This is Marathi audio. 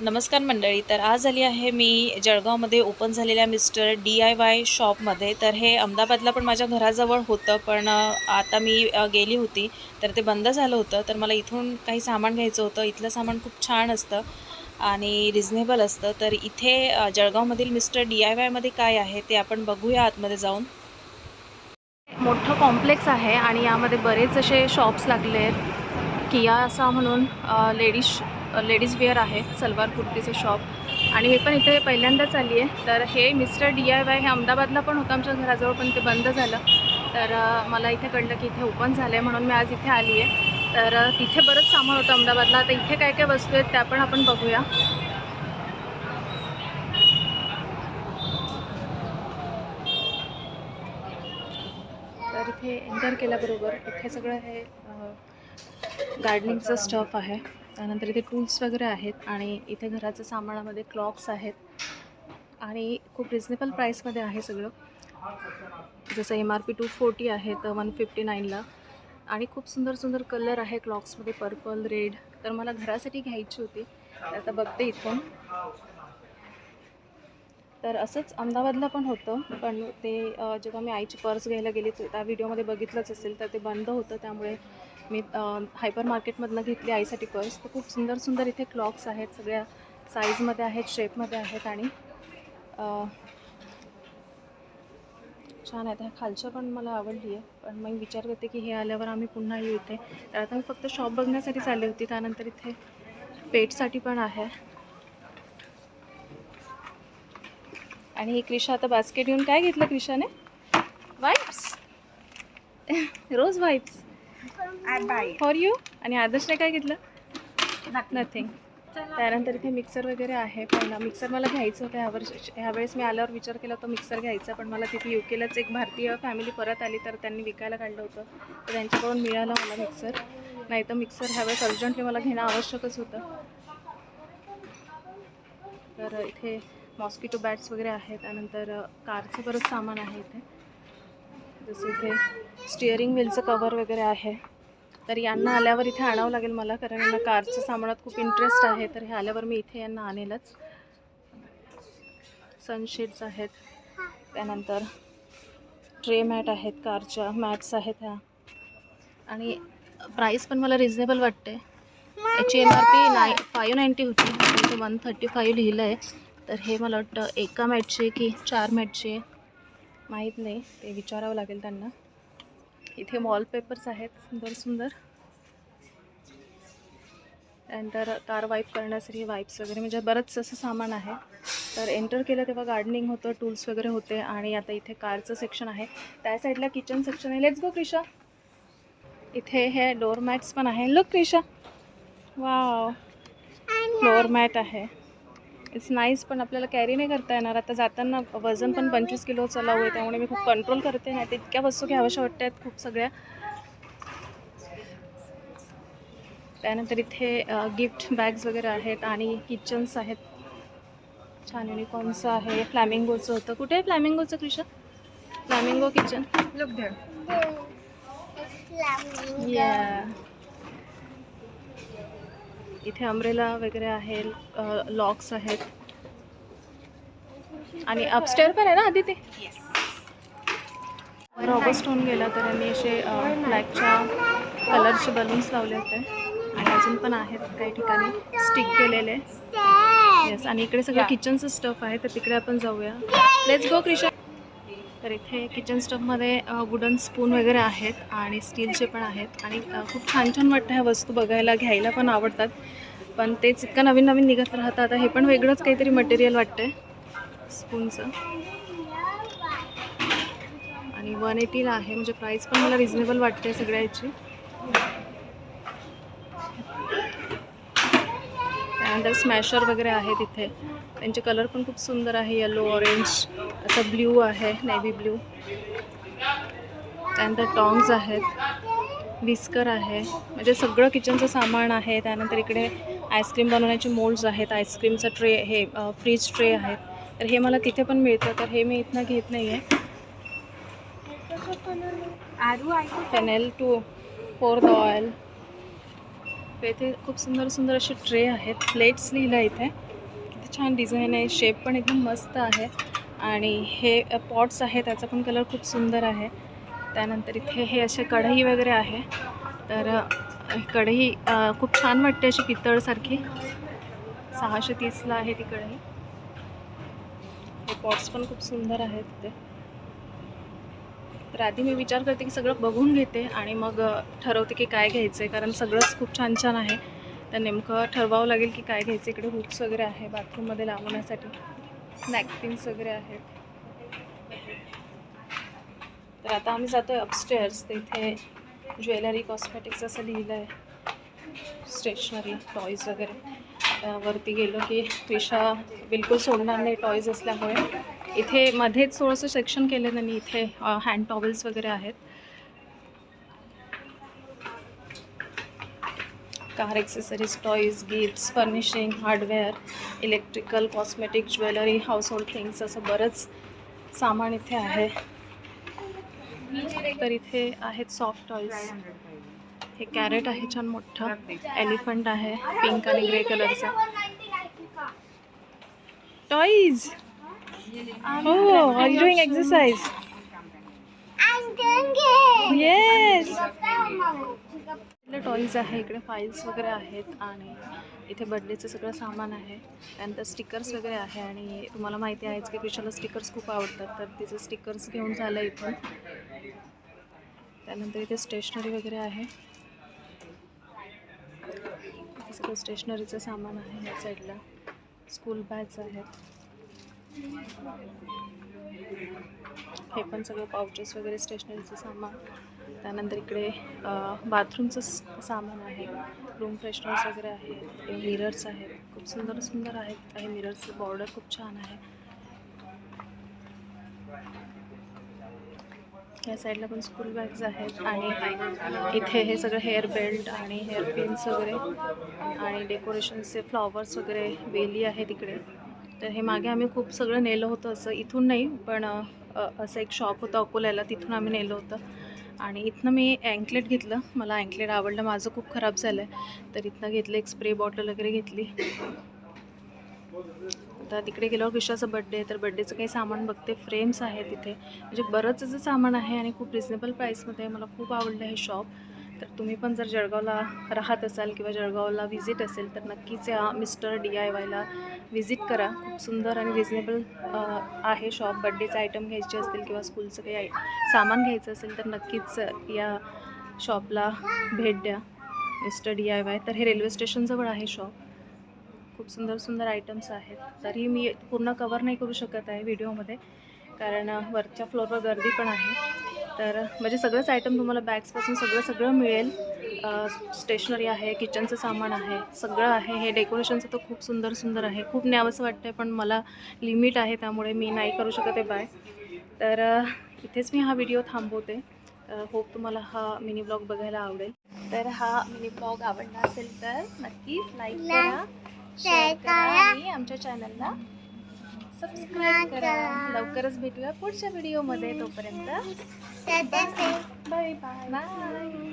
नमस्कार मंडळी तर आज आली आहे मी जळगावमध्ये ओपन झालेल्या मिस्टर डी आय वाय शॉपमध्ये. तर हे अहमदाबादला पण माझ्या घराजवळ होतं पण आता मी गेली होती तर ते बंद झालं होतं. तर मला इथून काही सामान घ्यायचं होतं. इथलं सामान खूप छान असतं आणि रिझनेबल असतं. तर इथे जळगावमधील मिस्टर डी आय वायमध्ये काय आहे ते आपण बघूया आतमध्ये जाऊन. मोठं कॉम्प्लेक्स आहे आणि यामध्ये बरेच असे शॉप्स लागले आहेत किया असा म्हणून लेडीज लेडीज वेअर आहे सलवार कुर्तीचे शॉप. आणि मी पण इथे पहिल्यांदाच आली आहे. तर हे मिस्टर डी आय वाय हे अहमदाबादला पण होतं आमच्या घराजवळ पण ते बंद झालं. तर मला इथे कळलं की इथे ओपन झालं आहे म्हणून मी आज इथे आली आहे. तर तिथे बरंच सामान होतं अहमदाबादला. तर इथे काय काय वस्तू आहेत त्या पण आपण बघूया. तर इथे एंटर केल्याबरोबर इथे सगळं हे गार्डनिंगचं स्टफ आहे. त्यानंतर इथे टूल्स वगैरे आहेत आणि इथे घराच्या सामानामध्ये क्लॉक्स आहेत. आणि खूप रिजनेबल प्राईसमध्ये आहे सगळं. जसं M R P two forty आहे तर वन फिफ्टी नाईनला आणि खूप सुंदर सुंदर कलर आहे क्लॉक्समध्ये पर्पल रेड तर मला घरासाठी घ्यायची होती. तर आता बघते इथून. तर असंच अहमदाबादला पण होतं पण ते जेव्हा मी आईची पर्स घ्यायला गेली त्या व्हिडिओमध्ये बघितलंच असेल तर ते बंद होतं त्यामुळे मी हायपर मार्केटमधनं घेतली आईसाठी पर्स. तर खूप सुंदर सुंदर इथे क्लॉक्स आहेत सगळ्या साईजमध्ये आहेत शेपमध्ये आहेत आणि छान आहेत ह्या खालच्या पण मला आवडली आहे पण मग विचार करते की हे आल्यावर आम्ही पुन्हा येऊ इथे. तर आता मी फक्त शॉप बघण्यासाठी चालली होती. त्यानंतर इथे पेटसाठी पण आहे. आणि ही क्रिशा आता बास्केट घेऊन काय घेतलं क्रिशाने? Wipes rose wipes for you आणि आदर्शने काय घेतलं? नथिंग त्यानंतर इथे मिक्सर वगैरे आहे पण मिक्सर मला घ्यायचं होतं. ह्या वर्षी ह्यावेळेस मी आल्यावर विचार केला होता मिक्सर घ्यायचा पण मला तिथे यू केलाच एक भारतीय फॅमिली परत आली तर त्यांनी विकायला काढलं होतं. तर त्यांच्याकडून मिळालं मला मिक्सर नाही तर मिक्सर ह्यावेळेस अर्जंटली मला घेणं आवश्यकच होतं. तर इथे मॉस्किटो बॅट्स वगैरे आहेत त्यानंतर कारचं बरंच सामान आहे इथे. जसं इथे स्टिअरिंग व्हीलचं कवर वगैरे आहे. तर यांना आल्यावर इथे आणावं लागेल मला कारण यांना कारच्या सामानात खूप इंटरेस्ट आहे. तर हे आल्यावर मी इथे यांना आणेलच. सनशेड्स आहेत. त्यानंतर ट्रे मॅट आहेत कारच्या मॅट्स आहेत ह्या. आणि प्राईस पण मला रिझनेबल वाटते. याची M R P nine five ninety होती. वन थर्टी फाईव्ह लिहिलं आहे तर हे मला वाटतं एका मॅटचे की चार मॅटचे माहीत नाही. ते विचारावं लागेल त्यांना. इथे वॉलपेपर्स आहेत. सुंदर सुंदर. त्यानंतर कार वाईप करण्यासाठी वाईप्स वगैरे. म्हणजे बरंच असं सामान आहे. तर एंटर केलं तेव्हा गार्डनिंग होतं टूल्स वगैरे होते आणि आता इथे कारचं सेक्शन आहे. त्या साईडला किचन सेक्शन आहे. लेट्स गो क्रिशा इथे हे डोअर मॅट्स पण आहे. Look Krisha wow floor mat आहे. इट्स नाईस पण आपल्याला कॅरी नाही करता येणार. आता जाताना वजन पण पंचवीस किलो चलावं आहे त्यामुळे मी खूप कंट्रोल करते. नाही तर इतक्या वस्तू घ्याव्याशा वाटत आहेत खूप सगळ्या. त्यानंतर इथे गिफ्ट बॅग्स वगैरे आहेत आणि किचन्स आहेत. छान युनिकॉर्नचं आहे फ्लॅमिंगोचं होतं. कुठे आहे फ्लॅमिंगोचं Krisha flamingo kitchen Look there. इथे अम्ब्रेला वगैरे आहे लॉक्स आहेत. आणि अपस्टेअर पण आहे ना आधी ते ऑगस्ट होऊन गेला तर यांनी असे ब्लॅकच्या कलरचे बलून्स लावले होते. आणि अजून पण आहेत काही ठिकाणी. स्टिक केलेले. येस आणि इकडे सगळं किचनचं स्टफ आहे तर तिकडे आपण जाऊया. लेट्स गो क्रिशा तर इथे किचन स्टफमध्ये वुडन स्पून वगैरे आहेत आणि स्टीलचे पण आहेत. आणि खूप छान छान वाटतं ह्या वस्तू बघायला घ्यायला पण आवडतात. पण तेच इतकं नवीन नवीन निघत राहतं. आता हे पण वेगळंच काहीतरी मटेरियल वाटतंय स्पूनचं आणि वन एटीला आहे. म्हणजे प्राईस पण मला रिझनेबल वाटते सगळ्या याची त्यानंतर स्मॅशर वगैरे आहेत इथे. त्यांचे कलर पण खूप सुंदर आहे. येलो ऑरेंज असं ब्ल्यू आहे नेव्ही ब्ल्यू त्यानंतर टॉंग्स आहेत. विस्कर आहे. म्हणजे सगळं किचनचं सामान आहे. त्यानंतर इकडे आईस्क्रीम बनवण्याचे मोल्ड्स आहेत. आईस्क्रीमचा ट्रे हे फ्रीज ट्रे आहेत. तर हे मला तिथे पण मिळतं. तर हे मी इथनं घेत नाही आहे funnel to pour the oil इथे खूप सुंदर सुंदर असे ट्रे आहेत. प्लेट्स लिहिलं इथे. किती छान डिझाईन आहे. शेप पण एकदम मस्त आहे. आणि हे पॉट्स आहे त्याचा पण कलर खूप सुंदर आहे. त्यानंतर इथे हे असे कढई वगैरे आहे. तर कढई खूप छान वाटते अशी पितळसारखी. सहाशे तीसला आहे ती कढई. हे पॉट्स पण खूप सुंदर आहेत तिथे. तर आधी मी विचार करते की सगळं बघून घेते आणि मग ठरवते की काय घ्यायचं आहे कारण सगळंच खूप छान छान आहे. तर नेमकं ठरवावं लागेल की काय घ्यायचं. इकडे हुक्स वगैरे आहे बाथरूममध्ये लावण्यासाठी. नॅपकिन्स वगैरे आहेत. तर आता आम्ही जातो आहे अपस्टेअर्स तर इथे ज्वेलरी कॉस्मेटिक्स असं लिहिलं आहे स्टेशनरी टॉईज वगैरे वरती गेलो की त्रिशा बिलकुल सोडणार नाही टॉईज असल्यामुळे. इथे मध्येच थोडंसं सेक्शन केलं त्यांनी इथे हँड टॉवेल्स वगैरे आहेत. Car accessories toys gifts furnishing hardware electrical cosmetic jewellery household things असं बरंच सामान इथे आहे. तर इथे आहेत सॉफ्ट टॉईज हे कॅरेट आहे छान मोठं. एलिफंट आहे पिंक आणि ग्रे कलरचं toys how are you doing exercise इकडे टॉईज आहे इकडे फाईल्स वगैरे आहेत आणि इथे बर्थडेचं सगळं सामान आहे. त्यानंतर स्टिकर्स वगैरे आहे आणि तुम्हाला माहिती आहेच की क्रिशाला स्टिकर्स खूप आवडतात. तर तिचे स्टिकर्स घेऊन झालं इथून. त्यानंतर इथे स्टेशनरी वगैरे आहे. सगळं स्टेशनरीचं सामान आहे ह्या साईडला स्कूल बॅग्स आहेत. हे पण सगळं पाउचेस वगैरे स्टेशनरीचं सामान. त्यानंतर इकडे बाथरूमचं सामान आहे. रूम फ्रेशनर्स वगैरे आहेत. मिरर्स आहेत. खूप सुंदर सुंदर आहेत. काही मिरर्सचं बॉर्डर खूप छान आहे. या साईडला पण स्कूल बॅग्स आहेत आणि इथे हे सगळं हेअर बेल्ट आणि हेअर पिन्स वगैरे आणि डेकोरेशनचे फ्लॉवर्स वगैरे वेली आहे तिकडे तर हे मागे आम्ही खूप सगळं नेलं होतं असं इथून नाही पण असं एक शॉप होतं अकोल्याला तिथून आम्ही नेलं होतं. आणि इथनं मी अँकलेट घेतलं. मला अँकलेट आवडलं. माझं खूप खराब झालं आहे तर इथनं घेतलं एक स्प्रे बॉटल वगैरे घेतली. आता तिकडे गेल्यावर विश्वाचा बड्डे आहे. तर बड्डेचं काही सामान बघते. फ्रेम्स आहेत तिथे म्हणजे बरंच सामान आहे आणि खूप रिजनेबल प्राईसमध्ये आहे. मला खूप आवडलं हे शॉप तर तुम्ही पण जर जळगावला राहत असाल किंवा जळगावला व्हिजिट असेल तर नक्कीच या मिस्टर डी आय वायला व्हिजिट करा. खूप सुंदर आणि रिजनेबल आहे शॉप बड्डेचे आयटम घ्यायचे असतील किंवा स्कूलचं काही आय सामान घ्यायचं असेल तर नक्कीच या शॉपला भेट द्या मिस्टर डी आय वाय तर हे रेल्वे स्टेशनजवळ आहे शॉप खूप सुंदर सुंदर आयटम्स आहेत. तरी मी पूर्ण कवर नाही करू शकत आहे व्हिडिओमध्ये कारण वरच्या फ्लोअरवर गर्दी पण आहे. तर म्हणजे सगळंच आयटम तुम्हाला बॅग्सपासून सगळं सगळं मिळेल. स्टेशनरी आहे किचनचं सामान आहे सगळं आहे. हे डेकोरेशनचं तर खूप सुंदर सुंदर आहे. खूप न्यावंसं वाटतं आहे पण मला लिमिट आहे त्यामुळे मी नाही करू शकत आहे बाय तर इथेच मी हा व्हिडिओ थांबवते. होप तुम्हाला हा मिनी ब्लॉग बघायला आवडेल. तर हा मिनी ब्लॉग आवडला असेल तर नक्कीच लाईक करा शेअर करा आणि आमच्या चॅनलला सबस्क्राईब करा. लवकरच भेटूया पुढच्या व्हिडिओमध्ये तोपर्यंत. Bye bye bye